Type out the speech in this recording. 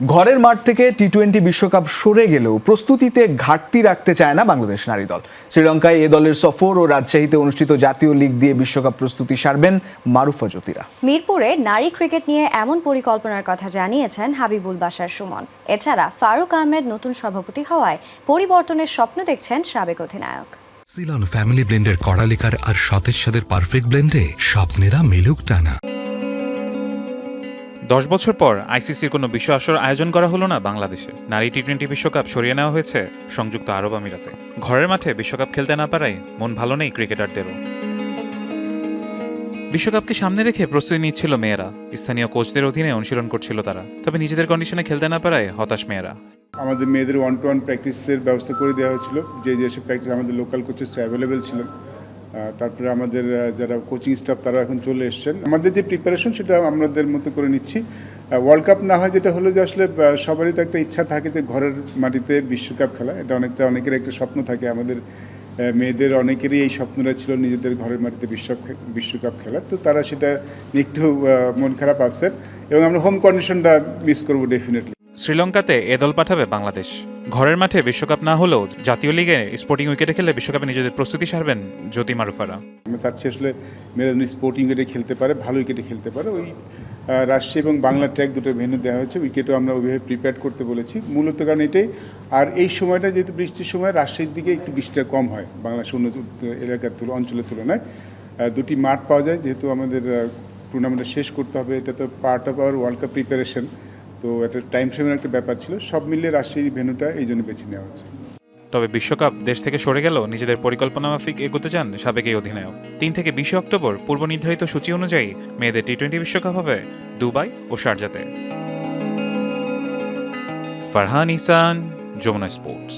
ঘরের মাঠ থেকে টি টোয়েন্টি বিশ্বকাপ সরে গেলেও প্রস্তুতিতে ঘাটতি রাখতে চায় না বাংলাদেশ নারী দল। শ্রীলঙ্কায় এ দলের সফর ও রাজশাহীতে অনুষ্ঠিত জাতীয় লিগ দিয়ে বিশ্বকাপ প্রস্তুতি সারবেন মারুফা জ্যোতিরা। মিরপুরে নারী ক্রিকেট নিয়ে এমন পরিকল্পনার কথা জানিয়েছেন হাবিবুল বাশার সুমন। এছাড়া ফারুক আহমেদ নতুন সভাপতি হওয়ায় পরিবর্তনের স্বপ্ন দেখছেন সাবেক অধিনায়ক। সিলন ফ্যামিলি ব্লেন্ডের কড়ালিকার আর সতেজ সাদের পারফেক্ট ব্লেন্ডে স্বপ্নেরা মেলুক টানা। দশ বছর পর আইসিসির কোনো বিশ্ব আসর আয়োজন করা হলো না বাংলাদেশে। নারী টি টোয়েন্টি বিশ্বকাপ সরিয়ে নেওয়া হয়েছে সংযুক্ত আরব আমিরাতে। ঘরের মাঠে বিশ্বকাপ খেলতে না পারায় মন ভালো নেই ক্রিকেটারদেরও। বিশ্বকাপকে সামনে রেখে প্রস্তুতি নিচ্ছিল মেয়েরা। স্থানীয় কোচদের অধীনে অনুশীলন করছিল তারা। তবে নিজেদের কন্ডিশনে খেলতে না পারায় হতাশ মেয়েরা। আমাদের মেয়েদের ওয়ান টু ওয়ান প্র্যাকটিসের ব্যবস্থা করে দেওয়া হয়েছিল। যে যেসব প্র্যাকটিস আমাদের লোকাল কোচেস অ্যাভেলেবেল আহ, তারপরে আমাদের যারা কোচিং স্টাফ তারা এখন চলে এসছেন। আমাদের যে প্রিপারেশন সেটা আমাদের মতো করে নিচ্ছি। ওয়ার্ল্ড কাপ না হয় যেটা হলো যে আসলে সবারই তো একটা ইচ্ছা থাকে যে ঘরের মাটিতে বিশ্বকাপ খেলা। এটা অনেকটা অনেকের একটা স্বপ্ন থাকে। আমাদের মেয়েদের অনেকেরই এই স্বপ্নটা ছিল নিজেদের ঘরের মাটিতে বিশ্ব বিশ্বকাপ খেলার তো তারা সেটা একটু মন খারাপ আপসেট এবং আমরা হোম কন্ডিশনটা মিস করব ডেফিনেটলি শ্রীলঙ্কাতে এ দল পাঠাবে বাংলাদেশ। ঘরের মাঠে বিশ্বকাপ না হলেও জাতীয় লিগে স্পোর্টিং উইকেটে খেলে বিশ্বকাপে নিজেদের প্রস্তুতি সারবেন জ্যোতি মারুফারা। আমি চাচ্ছি আসলে মেয়েরা যেন স্পোর্টিং উইকেটে খেলতে পারে ভালো উইকেটে খেলতে পারে। ওই আহ, এবং বাংলা ট্র্যাক দুটো ভেন্যু দেওয়া হয়েছে উইকেটও আমরা ওইভাবে প্রিপেয়ার করতে বলেছি। মূলত কারণ এটাই আর এই সময়টা যেহেতু বৃষ্টির সময় রাজশাহীর দিকে একটু বৃষ্টিটা কম হয় বাংলাদেশ অন্য এলাকার তুল অঞ্চলের তুলনায়। দুটি মাঠ পাওয়া যায় যেহেতু আমাদের টুর্নামেন্টটা শেষ করতে হবে এটা তো part of our world cup preparation তো একটা টাইম ফ্রেমের একটা ব্যাপার ছিল। সব মিলিয়ে রাজশাহী ভেন্যুটা এই জন্য বেছে নেওয়া হচ্ছে। তবে বিশ্বকাপ দেশ থেকে সরে গেল নিজেদের পরিকল্পনা মাফিক এগোতে চান সাবেক এই অধিনায়ক। তিন থেকে বিশে অক্টোবর পূর্ব নির্ধারিত সূচি অনুযায়ী মেয়েদের টি টোয়েন্টি বিশ্বকাপ হবে দুবাই ও শারজাতে। ফারহান ইসান, যমুনা স্পোর্টস।